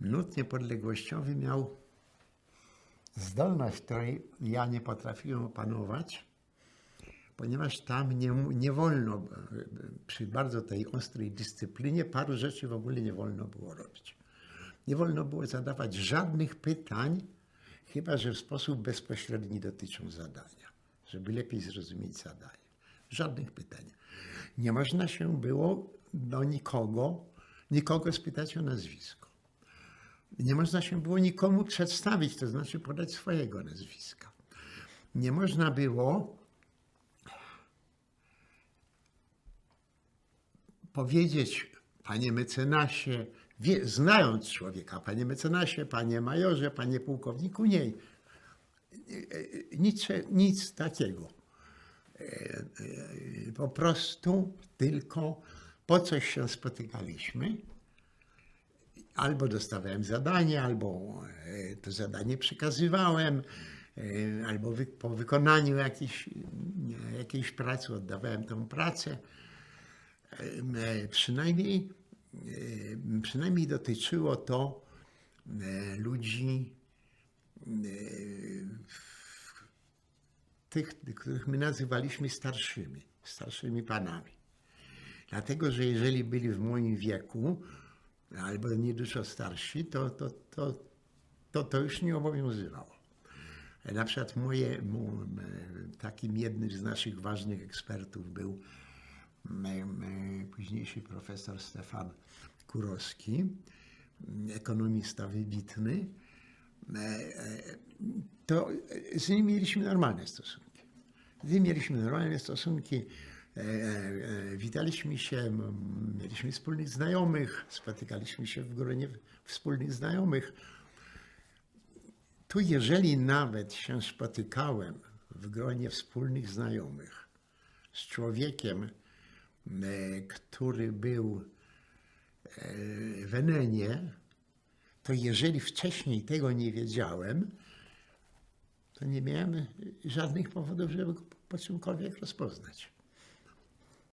nut niepodległościowy miał zdolność, której ja nie potrafiłem opanować, ponieważ tam nie, nie wolno, przy bardzo tej ostrej dyscyplinie, paru rzeczy w ogóle nie wolno było robić. Nie wolno było zadawać żadnych pytań, chyba że w sposób bezpośredni dotyczą zadania, żeby lepiej zrozumieć zadanie. Żadnych pytań. Nie można się było do nikogo, nikogo spytać o nazwisko. Nie można się było nikomu przedstawić, to znaczy podać swojego nazwiska. Nie można było powiedzieć, panie mecenasie, wie, znając człowieka, panie mecenasie, panie majorze, panie pułkowniku, nie. Nic, nic takiego. E, e, Po prostu tylko po coś się spotykaliśmy. Albo dostawałem zadanie, albo e, to zadanie przekazywałem, e, albo po wykonaniu jakiejś, jakiejś pracy oddawałem tę pracę. E, Przynajmniej, przynajmniej dotyczyło to ludzi, tych, których my nazywaliśmy starszymi, starszymi panami. Dlatego, że jeżeli byli w moim wieku, albo nie dużo starsi, to to, to, to, to już nie obowiązywało. Na przykład moje, takim jednym z naszych ważnych ekspertów był późniejszy profesor Stefan Kurowski, ekonomista wybitny. E, e, To z nim mieliśmy normalne stosunki. Z nim mieliśmy normalne stosunki. E, e, Witaliśmy się, mieliśmy wspólnych znajomych, spotykaliśmy się w gronie wspólnych znajomych. Tu, jeżeli nawet się spotykałem w gronie wspólnych znajomych z człowiekiem, e, który był e, w Enenie, to jeżeli wcześniej tego nie wiedziałem, to nie miałem żadnych powodów, żeby go po czymkolwiek rozpoznać.